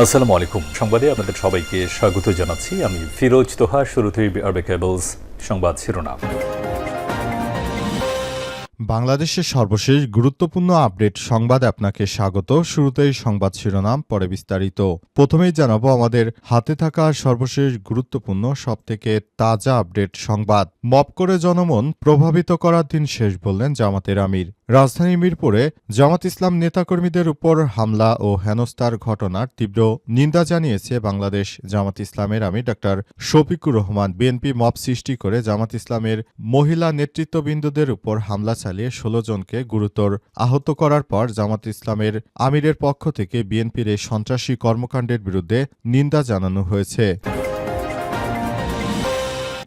আসসালামু আলাইকুম। সংবাদে আপনাদের সবাইকে স্বাগত জানাচ্ছি। আমি ফিরোজ তোহা, শুরুতেই আরবে কেবলস সংবাদ শিরোনাম। বাংলাদেশের সর্বশেষ গুরুত্বপূর্ণ আপডেট সংবাদ আপনাকে স্বাগত। শুরুতেই সংবাদ শিরোনাম, পরে বিস্তারিত। প্রথমেই জানাব আমাদের হাতে থাকা সর্বশেষ গুরুত্বপূর্ণ, সবথেকে তাজা আপডেট সংবাদ। মপ করে জনমন প্রভাবিত করার দিন শেষ বললেন জামাতের আমির। রাজধানী মিরপুরে জামাত ইসলাম নেতাকর্মীদের উপর হামলা ও হেনস্থার ঘটনার তীব্র নিন্দা জানিয়েছে বাংলাদেশ জামাত ইসলামের আমির doctor Shafiqur Rahman. BNP mob সৃষ্টি করে জামাত ইসলামের মহিলা নেতৃত্ববৃন্দদের উপর হামলা চালিয়ে ষোলো জনকে গুরুতর আহত করার পর জামাত ইসলামের আমিরের পক্ষ থেকে বিএনপির এই সন্ত্রাসী কর্মকাণ্ডের বিরুদ্ধে নিন্দা জানানো হয়েছে।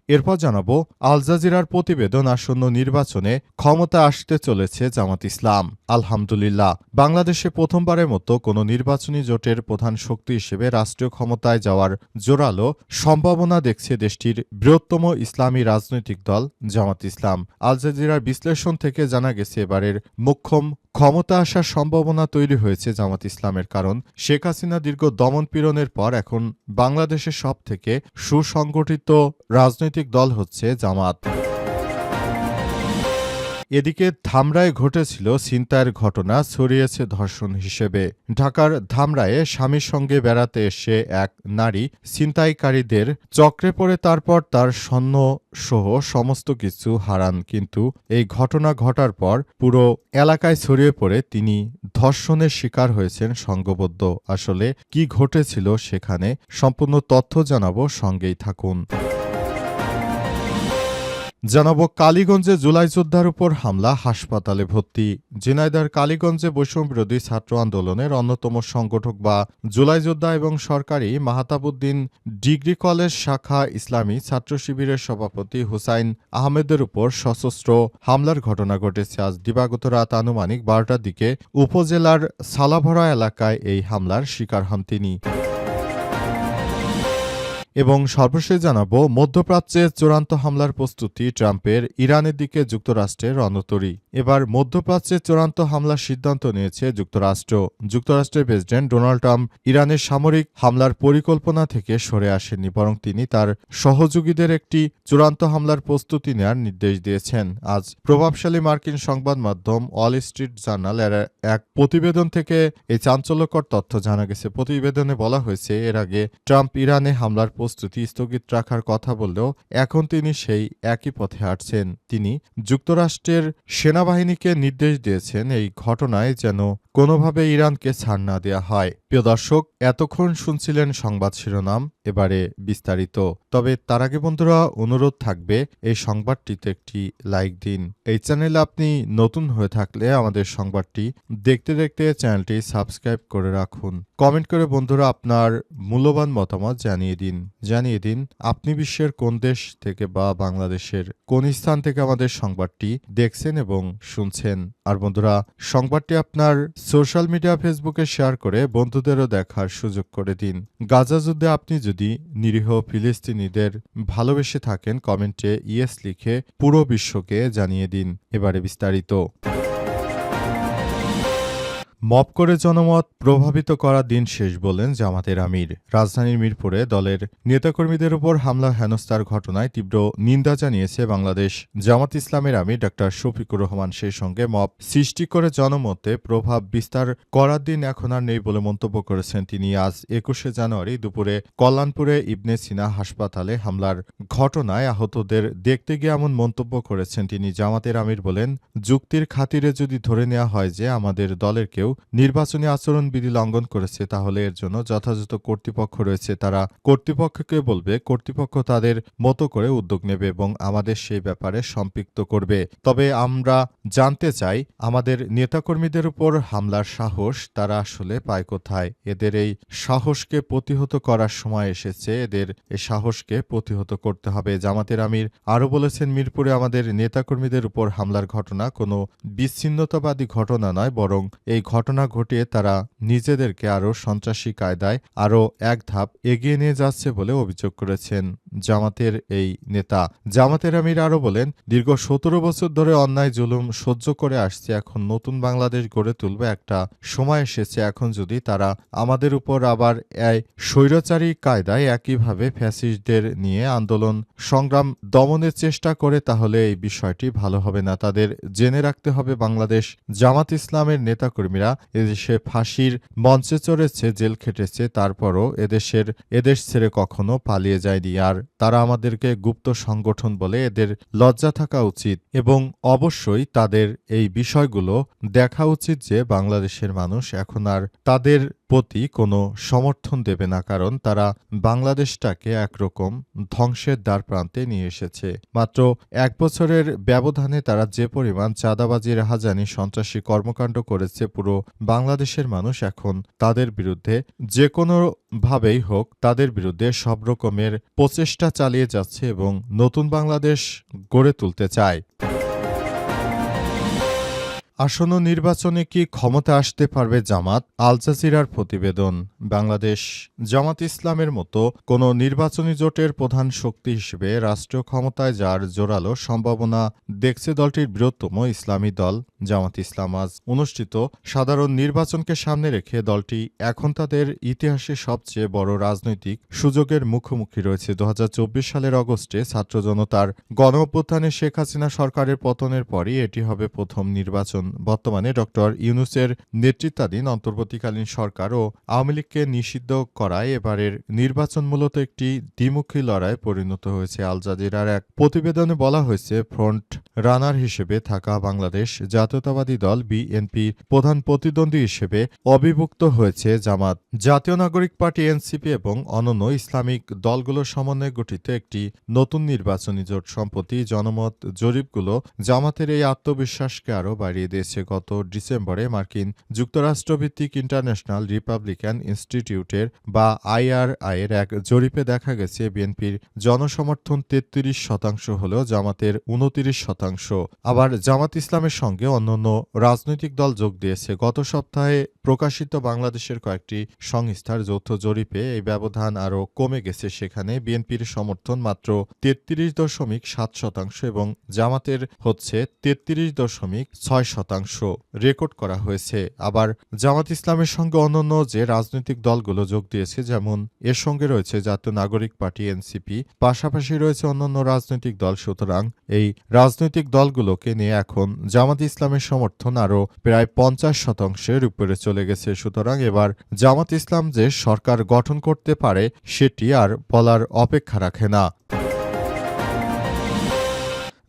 এরপর জানাব, আল জাজিরার প্রতিবেদন আসন্ন নির্বাচনে ক্ষমতা আসতে চলেছে জামাত ইসলাম। আলহামদুলিল্লাহ, বাংলাদেশে প্রথমবারের মতো কোনো নির্বাচনী জোটের প্রধান শক্তি হিসেবে রাষ্ট্রীয় ক্ষমতায় যাওয়ার জোরালো সম্ভাবনা দেখছে দেশটির বৃহত্তম ইসলামী রাজনৈতিক দল জামাত ইসলাম। আল জাজিরার বিশ্লেষণ থেকে জানা গেছে, এবারের মোক্ষম ক্ষমতা আসার সম্ভাবনা তৈরি হয়েছে জামাত ইসলামের, কারণ শেখ হাসিনা দীর্ঘ দমন পীড়নের পর এখন বাংলাদেশের সব থেকে সুসংগঠিত রাজনৈতিক দল হচ্ছে জামাত। এদিকে ধামরায় ঘটেছিল ছিনতাইয়ের ঘটনা, ছড়িয়েছে ধর্ষণ হিসেবে। ঢাকার ধামরায়ে স্বামীর সঙ্গে বেড়াতে এসে এক নারী ছিনতাইকারীদের চক্রে পড়ে, তারপর তার স্বর্ণ সহ সমস্ত কিছু হারান। কিন্তু এই ঘটনা ঘটার পর পুরো এলাকায় ছড়িয়ে পড়ে, তিনি ধর্ষণের শিকার হয়েছেন সংঘবদ্ধ আসলে কি ঘটেছিল সেখানে সম্পূর্ণ তথ্য জানাব, সঙ্গেই থাকুন। জানাব, কালীগঞ্জে জুলাই যোদ্ধার উপর হামলা, হাসপাতালে ভর্তি। জিনাইদার কালীগঞ্জে বৈষম্যবিরোধী ছাত্র আন্দোলনের অন্যতম সংগঠক বা জুলাই যোদ্ধা এবং সরকারি মাহাতাবুদ্দিন ডিগ্রি কলেজ শাখা ইসলামী ছাত্র শিবিরের সভাপতি হুসাইন আহমেদের উপর সশস্ত্র হামলার ঘটনা ঘটেছে। আজ দিবাগত রাত আনুমানিক বারোটার দিকে উপজেলার সালাভরা এলাকায় এই হামলার শিকার হন তিনি। এবং সর্বশেষ জানাব, মধ্যপ্রাচ্যে চূড়ান্ত হামলার প্রস্তুতি ট্রাম্পের ইরানের দিকে যুক্তরাষ্ট্রের রণতরী। এবার মধ্যপ্রাচ্যে চূড়ান্ত হামলার সিদ্ধান্ত নিয়েছে যুক্তরাষ্ট্র। যুক্তরাষ্ট্রের প্রেসিডেন্ট ডোনাল্ড ট্রাম্প ইরানের সামরিক হামলার পরিকল্পনা থেকে সরে আসেননি, বরং তিনি তার সহযোগীদের একটি চূড়ান্ত হামলার প্রস্তুতি নেওয়ার নির্দেশ দিয়েছেন। আজ প্রভাবশালী মার্কিন সংবাদ মাধ্যম অল স্ট্রিট জার্নাল এর এক প্রতিবেদন থেকে এই চাঞ্চল্যকর তথ্য জানা গেছে। প্রতিবেদনে বলা হয়েছে, এর আগে ট্রাম্প ইরানে হামলার প্রস্তুতি স্থগিত রাখার কথা বললেও এখন তিনি সেই একই পথে হাঁটছেন। তিনি যুক্তরাষ্ট্রের সেনাবাহিনীকে নির্দেশ দিয়েছেন এই ঘটনায় যেন কোনোভাবে ইরানকে ছাড় না দেওয়া হয়। প্রিয় দর্শক, এতক্ষণ শুনছিলেন সংবাদ শিরোনাম, এবারে বিস্তারিত। তবে তার আগে বন্ধুরা, অনুরোধ থাকবে, এই সংবাদটিতে একটি লাইক দিন। এই চ্যানেলে আপনি নতুন হয়ে থাকলে আমাদের সংবাদটি দেখতে দেখতে চ্যানেলটি সাবস্ক্রাইব করে রাখুন। কমেন্ট করে বন্ধুরা আপনার মূল্যবান মতামত জানিয়ে দিন। জানিয়ে দিন, আপনি বিশ্বের কোন দেশ থেকে বা বাংলাদেশের কোন স্থান থেকে আমাদের সংবাদটি দেখছেন এবং শুনছেন। আর বন্ধুরা, সংবাদটি আপনার সোশ্যাল মিডিয়া ফেসবুকে শেয়ার করে বন্ধুদেরও দেখার সুযোগ করে দিন। গাজা যুদ্ধে আপনি যদি নিরীহ ফিলিস্তিনিদের ভালোবেসে থাকেন, কমেন্টে ইয়েস লিখে পুরো বিশ্বকে জানিয়ে দিন। এবারে বিস্তারিত। মপ করে জনমত প্রভাবিত করা দিন শেষ বললেন জামাতের আমির। রাজধানীর মিরপুরে দলের নেতাকর্মীদের উপর হামলা, হেনস্থার ঘটনায় তীব্র নিন্দা জানিয়েছে বাংলাদেশ জামাত ইসলামের আমির ডাক্তার শফিকুর রহমান। সেই সঙ্গে মপ সৃষ্টি করে জনমতে প্রভাব বিস্তার করার দিন এখন আর নেই বলে মন্তব্য করেছেন তিনি। আজ একুশে জানুয়ারি দুপুরে কল্যাণপুরে ইবনে সিনা হাসপাতালে হামলার ঘটনায় আহতদের দেখতে গিয়ে এমন মন্তব্য করেছেন তিনি। জামাতের আমির বলেন, যুক্তির খাতিরে যদি ধরে নেওয়া হয় যে আমাদের দলের কেউ নির্বাচনী আচরণবিধি লঙ্ঘন করেছে, তাহলে এর জন্য যথাযথ কর্তৃপক্ষ রয়েছে। তারা কর্তৃপক্ষকে বলবে, কর্তৃপক্ষ তাদের মতো করে উদ্যোগ নেবে এবং আমাদের সেই ব্যাপারে সম্পৃক্ত করবে। তবে আমরা জানতে চাই, আমাদের নেতাকর্মীদের উপর হামলার সাহস তারা আসলে পায় কোথায়? এদের এই সাহসকে প্রতিহত করার সময় এসেছে, এদের এই সাহসকে প্রতিহত করতে হবে। জামাতের আমির আরও বলেছেন, মিরপুরে আমাদের নেতাকর্মীদের উপর হামলার ঘটনা কোনো বিচ্ছিন্নতাবাদী ঘটনা নয়, বরং এই ঘটনা ঘটিয়ে তারা নিজেদেরকে আরও সন্ত্রাসী কায়দায় আরও এক ধাপ এগিয়ে নিয়ে যাচ্ছে বলে অভিযোগ করেছেন জামাতের এই নেতা। জামাতের আমির আরও বলেন, দীর্ঘ সতেরো বছর ধরে অন্যায় জুলুম সহ্য করে আসছে, এখন নতুন বাংলাদেশ গড়ে তুলবে একটা সময় এসেছে। এখন যদি তারা আমাদের উপর আবার এই স্বৈরাচারী কায়দায় একইভাবে ফ্যাসিস্টদের নিয়ে আন্দোলন, সংগ্রাম দমনের চেষ্টা করে, তাহলে এই বিষয়টি ভালো হবে না। তাদের জেনে রাখতে হবে, বাংলাদেশ জামাত ইসলামের নেতাকর্মীরা এদেশে ফাঁসির মঞ্চে চড়েছে, জেল খেটেছে, তারপরও এদেশের, এদেশ ছেড়ে কখনো পালিয়ে যায়নি। আর তারা আমাদেরকে গুপ্ত সংগঠন বলে এদের লজ্জা থাকা উচিত এবং অবশ্যই তাদের এই বিষয়গুলো দেখা উচিত যে বাংলাদেশের মানুষ এখন আর তাদের প্রতি কোনো সমর্থন দেবে না, কারণ তারা বাংলাদেশটাকে একরকম ধ্বংসের দ্বার প্রান্তে নিয়ে এসেছে। মাত্র এক বছরের ব্যবধানে তারা যে পরিমাণ চাঁদাবাজি, রাহাজানি, সন্ত্রাসী কর্মকাণ্ড করেছে, পুরো বাংলাদেশের মানুষ এখন তাদের বিরুদ্ধে যে কোনো ভাবেই হোক তাদের বিরুদ্ধে সব রকমের প্রচেষ্টা চালিয়ে যাচ্ছে এবং নতুন বাংলাদেশ গড়ে তুলতে চায়। আসন্ন নির্বাচনে কি ক্ষমতা আসতে পারবে জামাত? আল জাজিরার প্রতিবেদন। বাংলাদেশ জামাত ইসলামের মতো কোনো নির্বাচনী জোটের প্রধান শক্তি হিসেবে রাষ্ট্রীয় ক্ষমতায় যার জোরালো সম্ভাবনা দেখছে দলটির বৃহত্তম ইসলামী দল। জামাত ইসলাম আজ অনুষ্ঠিত সাধারণ নির্বাচনকে সামনে রেখে দলটি এখন তাদের ইতিহাসে সবচেয়ে বড় রাজনৈতিক সুযোগের মুখোমুখি রয়েছে। দু হাজার চব্বিশ সালের অগস্টে ছাত্র জনতার গণ শেখ হাসিনা সরকারের পতনের পরই এটি হবে প্রথম নির্বাচন। বর্তমানে ডক্টর ইউনুসের নেতৃত্বাধীন অন্তর্বর্তীকালীন সরকার ও আওয়ামী লীগকে নিষিদ্ধ করায় এবারের নির্বাচন মূলত একটি দ্বিমুখী লড়াই পরিণত হয়েছে। আল জাজিরার এক প্রতিবেদনে বলা হয়েছে, ফ্রন্ট রানার হিসেবে থাকা বাংলাদেশ জাতীয়তাবাদী দল বিএনপি প্রধান প্রতিদ্বন্দ্বী হিসেবে অবিভক্ত হয়েছে জামাত। জাতীয় নাগরিক পার্টি, এনসিপি এবং অনন্য ইসলামিক দলগুলোর সমন্বয়ে গঠিত একটি নতুন নির্বাচনী জোট। সম্প্রতি জনমত জরিপগুলো জামাতের এই আত্মবিশ্বাসকে আরও বাড়িয়ে দিয়েছে গত ডিসেম্বরে মার্কিন যুক্তরাষ্ট্রভিত্তিক ইন্টারন্যাশনাল রিপাবলিকান ইনস্টিটিউটের বা আইআরআই এর এক জরিপে দেখা গেছে, বিএনপির জনসমর্থন তেত্রিশ শতাংশ হলেও জামাতের উনতিরিশ শতাংশ। আবার জামাত ইসলামের সঙ্গে অন্যান্য রাজনৈতিক দল যোগ দিয়েছে। গত সপ্তাহে প্রকাশিত বাংলাদেশের কয়েকটি সংস্থার যৌথ জরিপে এই ব্যবধান আরও কমে গেছে। সেখানে বিএনপির সমর্থন মাত্র তেত্রিশ দশমিক সাত শতাংশ এবং জামাতের হচ্ছে তেত্রিশ দশমিক ছয় শতাংশ। রেকর্ড করা হয়েছে। আবার জামাত ইসলামের সঙ্গে অন্যান্য যে রাজনৈতিক দলগুলো যোগ দিয়েছে, যেমন এর সঙ্গে রয়েছে জাতীয় নাগরিক পার্টি এনসিপি, পাশাপাশি রয়েছে অন্যান্য রাজনৈতিক দল। সুতরাং এই রাজনৈতিক দলগুলোকে নিয়ে এখন জামাত ইসলামের সমর্থন আরও প্রায় পঞ্চাশ শতাংশের উপরে চলে গেছে। সুতরাং এবার জামাত ইসলাম যে সরকার গঠন করতে পারে, সেটি আর বলার অপেক্ষা রাখে না।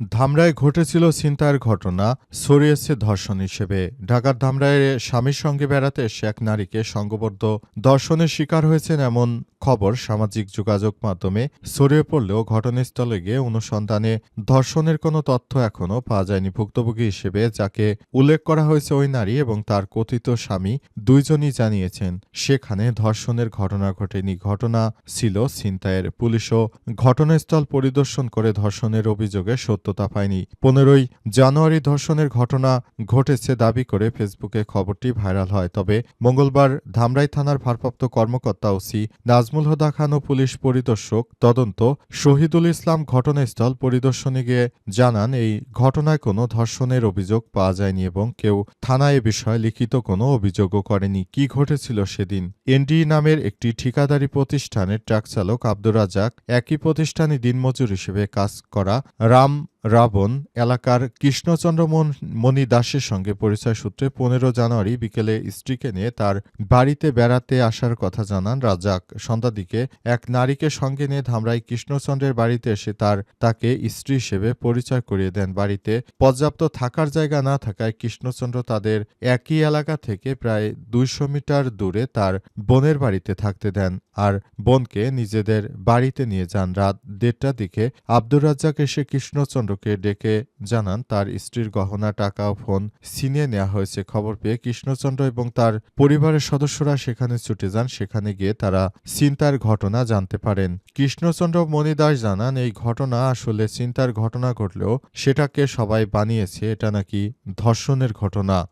ধামরায় ঘটেছিল ছিনতাইয়ের ঘটনা ছড়িয়েছে ধর্ষণ হিসেবে। ঢাকার ধামরায় স্বামীর সঙ্গে বেড়াতে এসে এক নারীকে সংঘবদ্ধ ধর্ষণের শিকার হয়েছেন এমন খবর সামাজিক যোগাযোগ মাধ্যমে ছড়িয়ে পড়লেও ঘটনাস্থলে গিয়ে অনুসন্ধানে ধর্ষণের কোনো তথ্য এখনও পাওয়া যায়নি। ভুক্তভোগী হিসেবে যাকে উল্লেখ করা হয়েছে ওই নারী এবং তার কথিত স্বামী দুইজনই জানিয়েছেন, সেখানে ধর্ষণের ঘটনা ঘটেনি। ঘটনা ছিল ছিনতাইয়ের। পুলিশও ঘটনাস্থল পরিদর্শন করে ধর্ষণের অভিযোগে সত্যতা পায়নি। পনেরোই জানুয়ারি ধর্ষণের ঘটনা ঘটেছে দাবি করে ফেসবুকে খবরটি ভাইরাল হয়। তবে মঙ্গলবার ধামরাই থানার ভারপ্রাপ্ত কর্মকর্তা ওসি নাজমুল হুদা খান পুলিশ পরিদর্শক তদন্ত শহীদুল ইসলাম ঘটনাস্থল পরিদর্শনে গিয়ে জানান, এই ঘটনায় কোনো ধর্ষণের অভিযোগ পাওয়া যায়নি এবং কেউ থানায় এ বিষয়ে লিখিত কোনো অভিযোগও করেনি। কি ঘটেছিল সেদিন? এনডি নামের একটি ঠিকাদারি প্রতিষ্ঠানের ট্রাক চালক আব্দুর রাজাক একই প্রতিষ্ঠানে দিনমজুর হিসেবে কাজ করা রাম রাবণ এলাকার কৃষ্ণচন্দ্র মণি দাসের সঙ্গে পরিচয় সূত্রে পনেরো জানুয়ারি বিকেলে স্ত্রীকে নিয়ে তার বাড়িতে বেড়াতে আসার কথা জানান রাজাক সন্ধ্যার দিকে এক নারীকে সঙ্গে নিয়ে ধামরাই কৃষ্ণচন্দ্রের বাড়িতে এসে তার, তাকে স্ত্রী হিসেবে পরিচয় করিয়ে দেন। বাড়িতে পর্যাপ্ত থাকার জায়গা না থাকায় কৃষ্ণচন্দ্র তাদের একই এলাকা থেকে প্রায় দুইশো মিটার দূরে তার বোনের বাড়িতে থাকতে দেন আর বোনকে নিজেদের বাড়িতে নিয়ে যান। রাত দেড়টার দিকে আব্দুর রাজ্জাক এসে কৃষ্ণচন্দ্রকে ডেকে জানান, তার স্ত্রীর গহনা, টাকা ও ফোন ছিনিয়ে নেওয়া হয়েছে। খবর পেয়ে কৃষ্ণচন্দ্র এবং তার পরিবারের সদস্যরা সেখানে ছুটে যান। সেখানে গিয়ে তারা চিন্তার ঘটনা জানতে পারেন। কৃষ্ণচন্দ্র মণিদাস জানান, এই ঘটনা আসলে চিন্তার ঘটনা ঘটলেও সেটাকে সবাই বানিয়েছে। এটা নাকি ধর্ষণের ঘটনা।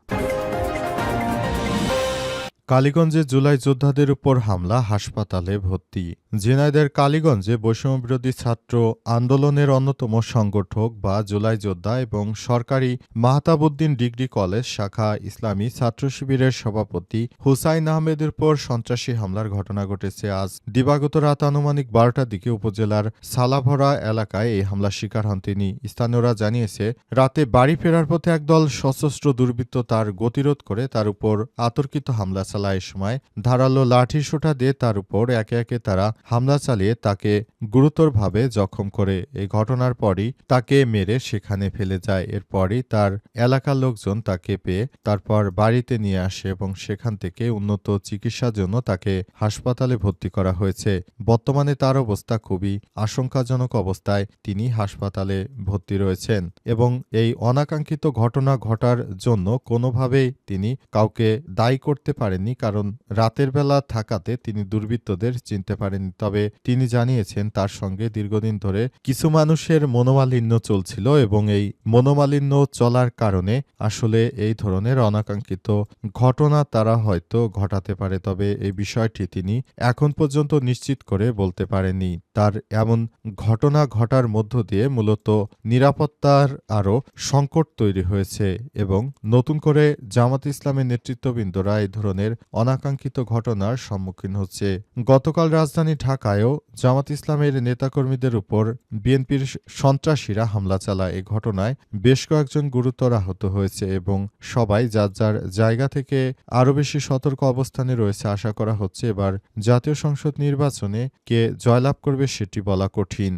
কালীগঞ্জে জুলাই যোদ্ধাদের উপর হামলা, হাসপাতালে ভর্তি। জেনাইদের কালীগঞ্জে বৈষম্যবিরোধী ছাত্র আন্দোলনের অন্যতম সংগঠক বা জুলাই যোদ্ধা এবং সরকারি মাহতাবুদ্দিন ডিগ্রি কলেজ শাখা ইসলামী ছাত্র শিবিরের সভাপতি হুসাইন আহমেদের উপর সন্ত্রাসী হামলার ঘটনা ঘটেছে আজ। দিবাগত রাত আনুমানিক বারোটার দিকে উপজেলার সালাভরা এলাকায় এই হামলার শিকার হন তিনি। স্থানীয়রা জানিয়েছে, রাতে বাড়ি ফেরার পথে একদল সশস্ত্র দুর্বৃত্ত তার গতিরোধ করে তার উপর আতর্কিত হামলা চালায় এ সময় ধারালো লাঠি সোটা দিয়ে তার উপর একে একে তারা হামলা চালিয়ে তাকে গুরুতরভাবে জখম করে। এই ঘটনার পরই তাকে মেরে সেখানে ফেলে যায়। এরপরই তার এলাকার লোকজন তাকে পেয়ে তারপর বাড়িতে নিয়ে আসে এবং সেখান থেকে উন্নত চিকিৎসার জন্য তাকে হাসপাতালে ভর্তি করা হয়েছে। বর্তমানে তার অবস্থা খুবই আশঙ্কাজনক অবস্থায় তিনি হাসপাতালে ভর্তি রয়েছেন এবং এই অনাকাঙ্ক্ষিত ঘটনা ঘটার জন্য কোনোভাবেই তিনি কাউকে দায়ী করতে পারেননি কারণ রাতের বেলা থাকাতে তিনি দুর্বৃত্তদের চিনতে পারেননি। তবে তিনি জানিয়েছেন তার সঙ্গে দীর্ঘদিন ধরে কিছু মানুষের মনোমালিন্য চলছিল এবং এই মনোমালিন্য চলার কারণে আসলে এই ধরনের অনাকাঙ্ক্ষিত ঘটনা তারা হয়তো ঘটাতে পারে। তবে এই বিষয়টি তিনি এখন পর্যন্ত নিশ্চিত করে বলতে পারেননি। তার এমন ঘটনা ঘটার মধ্য দিয়ে মূলত নিরাপত্তার আরও সংকট তৈরি হয়েছে এবং নতুন করে জামাত ইসলামের নেতৃত্ববৃন্দরা এই ধরনের অনাকাঙ্ক্ষিত ঘটনার সম্মুখীন হচ্ছে। গতকাল রাজধানী ঢাকায়ও জামাত ইসলামের নেতাকর্মীদের উপর বিএনপির সন্ত্রাসীরা হামলা চালায়। এ ঘটনায় বেশ কয়েকজন গুরুতর আহত হয়েছে এবং সবাই যার যার জায়গা থেকে আরও বেশি সতর্ক অবস্থানে রয়েছে আশা করা হচ্ছে এবার জাতীয় সংসদ নির্বাচনে কে জয়লাভ করবে সেটি বলা কঠিন।